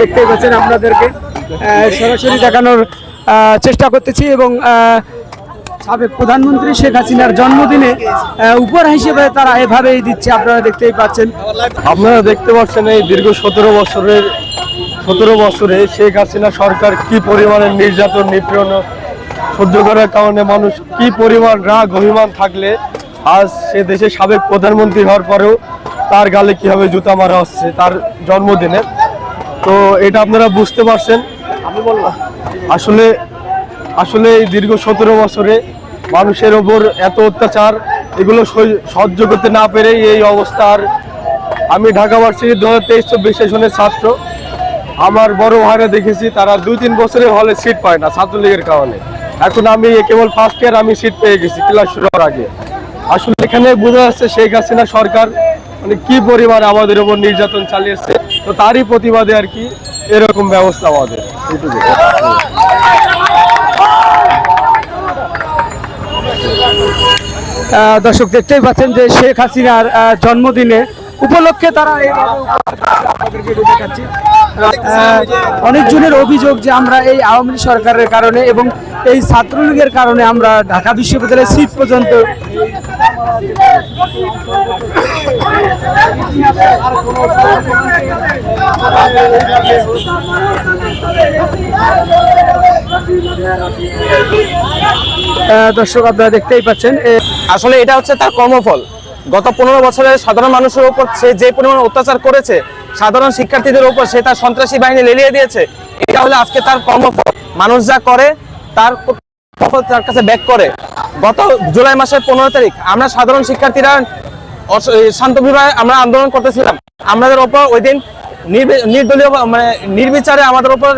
দেখতেই পাচ্ছেন আপনাদেরকে। সরাসরি দেখানোর চেষ্টা করতেছি এবং সাবেক প্রধানমন্ত্রী শেখ হাসিনার জন্মদিনে উপহার হিসেবে তারা এভাবেই দিচ্ছে, আপনারা দেখতেই পাচ্ছেন। আপনারা দেখতে পাচ্ছেন এই দীর্ঘ সতেরো বছরের, সতেরো বছরে শেখ হাসিনা সরকার কি পরিমাণের নির্যাতন, নিপীড়ন সহ্য করার কারণে মানুষ কি পরিমাণ রাগ, অভিমান থাকলে আজ সে দেশের সাবেক প্রধানমন্ত্রী হওয়ার পরেও তার গালে কীভাবে জুতা মারা হচ্ছে, তার জন্মদিনে। তো এটা আপনারা বুঝতে পারছেন। আমি বললাম। আসলে আসলে এই দীর্ঘ সতেরো বছরে মানুষের ওপর এত অত্যাচার এগুলো সহ্য- করতে না পেরে এই অবস্থা। আর আমি ঢাকা ভার্সিটি দু হাজার তেইশ চব্বিশ সেশনের ছাত্র। আমার বড় ভাইরা দেখেছি তারা দুই তিন বছরের হলে সিট পায় না ছাত্রলীগের কারণে। এখন আমি কেবল ফার্স্ট ইয়ার আমি সিট পেয়ে গেছি ক্লাস শুরু হওয়ার আগে। আসলে এখানে বোঝা যাচ্ছে শেখ হাসিনা সরকার মানে কি পরিমাণ আমাদের ওপর নির্যাতন চালিয়েছে। তো তারই প্রতিবাদে আর কি এরকম ব্যবস্থা আমাদের। এইটুকু দর্শক, দেখতেই পাচ্ছেন যে শেখ হাসিনার জন্মদিনে উপলক্ষে তারা অনেকজনের অভিযোগ যে আমরা এই আওয়ামী লীগ সরকারের কারণে এবং এই ছাত্রলীগের কারণে আমরা ঢাকা বিশ্ববিদ্যালয়ের সিট পর্যন্ত দর্শক, আপনারা দেখতেই পাচ্ছেন আসলে এটা হচ্ছে তার কর্মফল। গত পনেরো বছরে সাধারণ মানুষের উপর সে যে পরিমাণ অত্যাচার করেছে, সাধারণ শিক্ষার্থীদের উপর সে তার সন্ত্রাসী বাহিনী লেলিয়ে দিয়েছে, এটা হলে আজকে তার কর্মফল। মানুষ যা করে, তার ফল তার কাছে ব্যাক করে। গত জুলাই মাসের পনেরো তারিখ আমরা সাধারণ শিক্ষার্থীরা শান্তভাবে আমরা আন্দোলন করতেছিলাম। আমাদের ওপর ওই দিন নির্দলীয় মানে নির্বিচারে আমাদের উপর